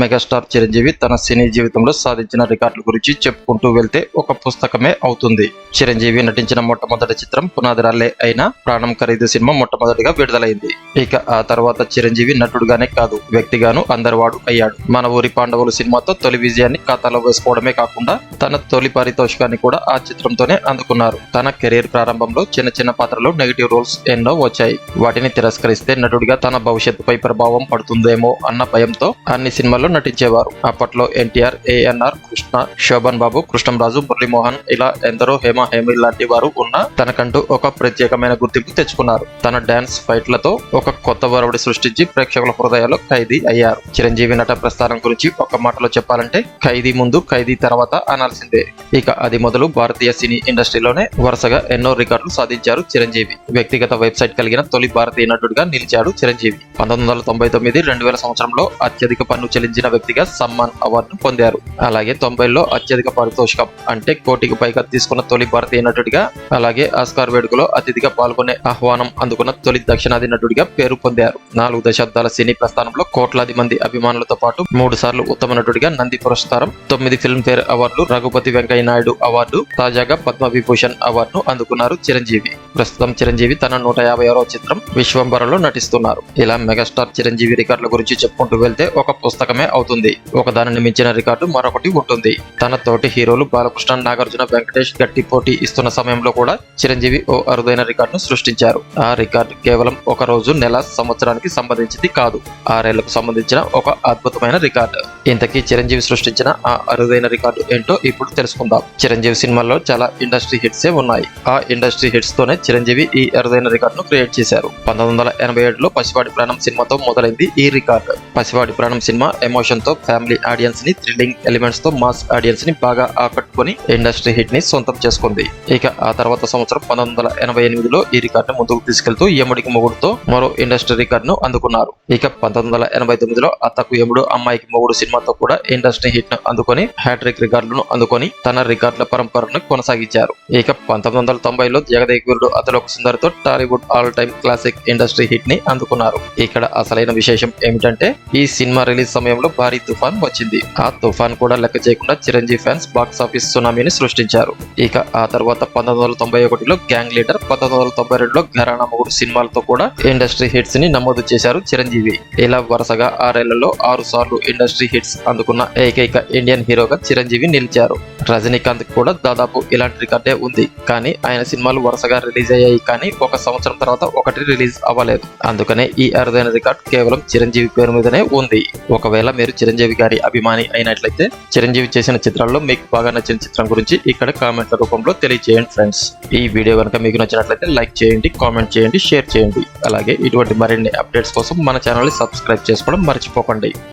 Megastar Chiranjeevi తన సినీ జీవితంలో సాధించిన రికార్డుల గురించి చెప్పుకుంటూ వెళ్తే ఒక పుస్తకమే అవుతుంది. చిరంజీవి నటించిన మొట్టమొదటి చిత్రం పునాదిరాలే అయిన ప్రాణం ఖరీదు సినిమా మొట్టమొదటిగా విడుదలైంది. ఇక ఆ తర్వాత చిరంజీవి నటుడుగానే కాదు వ్యక్తిగాను అందరివాడు అయ్యాడు. మన ఊరి పాండవులు సినిమాతో తొలి విజయాన్ని ఖాతాలో వేసుకోవడమే కాకుండా తన తొలి పారితోషికాన్ని కూడా ఆ చిత్రంతోనే అందుకున్నారు. తన కెరీర్ ప్రారంభంలో చిన్న చిన్న పాత్రలు నెగిటివ్ రోల్స్ ఎన్నో వచ్చాయి. వాటిని తిరస్కరిస్తే నటుడిగా తన భవిష్యత్తుపై ప్రభావం పడుతుందేమో అన్న భయంతో అన్ని సినిమాలు సినిమాల్లో నటించేవారు. అప్పట్లో ఎన్టీఆర్ ఏఎన్ఆర్ కృష్ణ శోభన్ బాబు కృష్ణంరాజు మురళీమోహన్ ఇలా ఎందరో హేమ హేమి లాంటి వారు ఉన్న తనకంటూ ఒక ప్రత్యేకమైన గుర్తింపు తెచ్చుకున్నారు. తన డాన్స్ ఫైట్లతో ఒక కొత్త వరవడి సృష్టించి ప్రేక్షకుల హృదయాల్లో ఖైదీ అయ్యారు. చిరంజీవి నట ప్రస్థానం గురించి ఒక మాటలో చెప్పాలంటే ఖైదీ ముందు ఖైదీ తర్వాత అనాల్సిందే. ఇక అది మొదలు భారతీయ సినీ ఇండస్ట్రీలోనే వరుసగా ఎన్నో రికార్డులు సాధించారు చిరంజీవి. వ్యక్తిగత వెబ్సైట్ కలిగిన తొలి భారతీయ నటుడిగా నిలిచాడు చిరంజీవి. పంతొమ్మిది వందల తొంభై తొమ్మిది రెండు వేల సంవత్సరంలో అత్యధిక పన్ను చెల్లి చెల్లించిన వ్యక్తిగా సమ్మాన్ అవార్డును పొందారు. అలాగే తొంభైలో అత్యధిక పారితోషికం అంటే కోటికి పైగా తీసుకున్న తొలి భారతీయ నటుడిగా అలాగే ఆస్కార్ వేడుకలో అతిథిగా పాల్గొనే ఆహ్వానం అందుకున్న తొలి దక్షిణాది నటుడిగా పేరు పొందారు. నాలుగు దశాబ్దాల సినీ ప్రస్థానంలో కోట్లాది మంది అభిమానులతో పాటు మూడు సార్లు ఉత్తమ నటుడిగా నంది పురస్కారం తొమ్మిది ఫిల్మ్ఫేర్ అవార్డులు రఘుపతి వెంకయ్య నాయుడు అవార్డు తాజాగా పద్మ విభూషణ్ అవార్డును అందుకున్నారు చిరంజీవి. ప్రస్తుతం చిరంజీవి తన నూట యాభై ఆరో చిత్రం విశ్వంబరలో నటిస్తున్నారు. ఇలా మెగాస్టార్ చిరంజీవి రికార్డుల గురించి చెప్పుకుంటూ వెళ్తే ఒక పుస్తకం మాత్రమే అవుతుంది. ఒక దానిని మించిన రికార్డు మరొకటి ఉంటుంది. తన తోటి హీరోలు బాలకృష్ణ నాగార్జున వెంకటేష్ గట్టి పోటీ ఇస్తున్న సమయంలో కూడా చిరంజీవి ఓ అరుదైన రికార్డును సృష్టించారు. ఆ రికార్డు కేవలం ఒక రోజు నెల సంవత్సరానికి సంబంధించింది కాదు. ఆరేళ్ళకు సంబంధించిన ఒక అద్భుతమైన రికార్డు. ఇంతకీ చిరంజీవి సృష్టించిన ఆ అరుదైన రికార్డు ఏంటో ఇప్పుడు తెలుసుకుందాం. చిరంజీవి సినిమాల్లో చాలా ఇండస్ట్రీ హిట్సే ఉన్నాయి. ఆ ఇండస్ట్రీ హిట్స్ తోనే చిరంజీవి ఈ అరుదైన రికార్డును క్రియేట్ చేశారు. పంతొమ్మిది వందల ఎనభై ఏడులో పసివాడి ప్రాణం సినిమాతో మొదలైంది ఈ రికార్డు. పసివాడి ప్రాణం సినిమా ఎమోషన్తో ఫ్యామిలీ ఆడియన్స్ని థ్రిల్లింగ్ ఎలిమెంట్స్తో మాస్ ఆడియన్స్ని బాగా ఆకట్టుకుని ఇండస్ట్రీ హిట్ని సొంతం చేసుకుంది. ఇక ఆ తర్వాత సంవత్సరం పంతొమ్మిది వందల ఎనభై ఎనిమిదిలో ఈ రికార్డును ముందుకు తీసుకెళ్తూ యముడికి మొగుడుతో మరో ఇండస్ట్రీ రికార్డును అందుకున్నారు. ఇక పంతొమ్మిది వందల ఎనభై తొమ్మిదిలో అత్తకు యముడు అమ్మాయికి మొగుడు సినిమాతో కూడా ఇండస్ట్రీ హిట్ను అందుకొని హ్యాట్రిక్ రికార్డులను అందుకొని తన రికార్డుల పరంపరను కొనసాగించారు. ఇక పంతొమ్మిది వందల తొంభైలో జగదేగురుడు అతలోక సుందరితో Tollywood all time classic industry హిట్ని అందుకున్నారు. ఇక్కడ అసలైన విశేషం ఏమిటంటే ఈ సినిమా రిలీజ్ సమయంలో భారీ తుఫాన్ వచ్చింది. ఆ తుఫాన్ కూడా లెక్క చేయకుండా చిరంజీవి ఫ్యాన్స్ బాక్స్ ఆఫీస్ సునామీని సృష్టించారు. ఇక ఆ తర్వాత పంతొమ్మిది వందల తొంభై ఒకటిలో గ్యాంగ్ లీడర్ పంతొమ్మిది వందల తొంభై రెండులో ఘరానా మూడు సినిమాలతో కూడా ఇండస్ట్రీ హిట్స్ని నమోదు చేశారు చిరంజీవి. ఇలా వరుసగా ఆరేళ్ళలో ఆరు సార్లు ఇండస్ట్రీ హిట్స్ అందుకున్న ఏకైక ఇండియన్ హీరోగా చిరంజీవి నిలిచారు. రజనీకాంత్ కూడా దాదాపు ఇలాంటి రికార్డే ఉంది. కానీ ఆయన సినిమాలు వరుసగా రిలీజ్ అయ్యాయి కానీ ఒక సంవత్సరం తర్వాత ఒకటి రిలీజ్ అవ్వలేదు. అందుకనే ఈ అరుదైన రికార్డ్ కేవలం చిరంజీవి పేరు మీదనే ఉంది. ఒకవేళ ఒకవేళ మీరు చిరంజీవి గారి అభిమాని అయినట్లయితే చిరంజీవి చేసిన చిత్రాల్లో మీకు బాగా నచ్చిన చిత్రం గురించి ఇక్కడ కామెంట్ల రూపంలో తెలియజేయండి ఫ్రెండ్స్ ఈ వీడియో కనుక మీకు నచ్చినట్లయితే లైక్ చేయండి కామెంట్ చేయండి షేర్ చేయండి. అలాగే ఇటువంటి మరిన్ని అప్డేట్స్ కోసం మన ఛానల్ని సబ్స్క్రైబ్ చేసుకోవడం మర్చిపోకండి.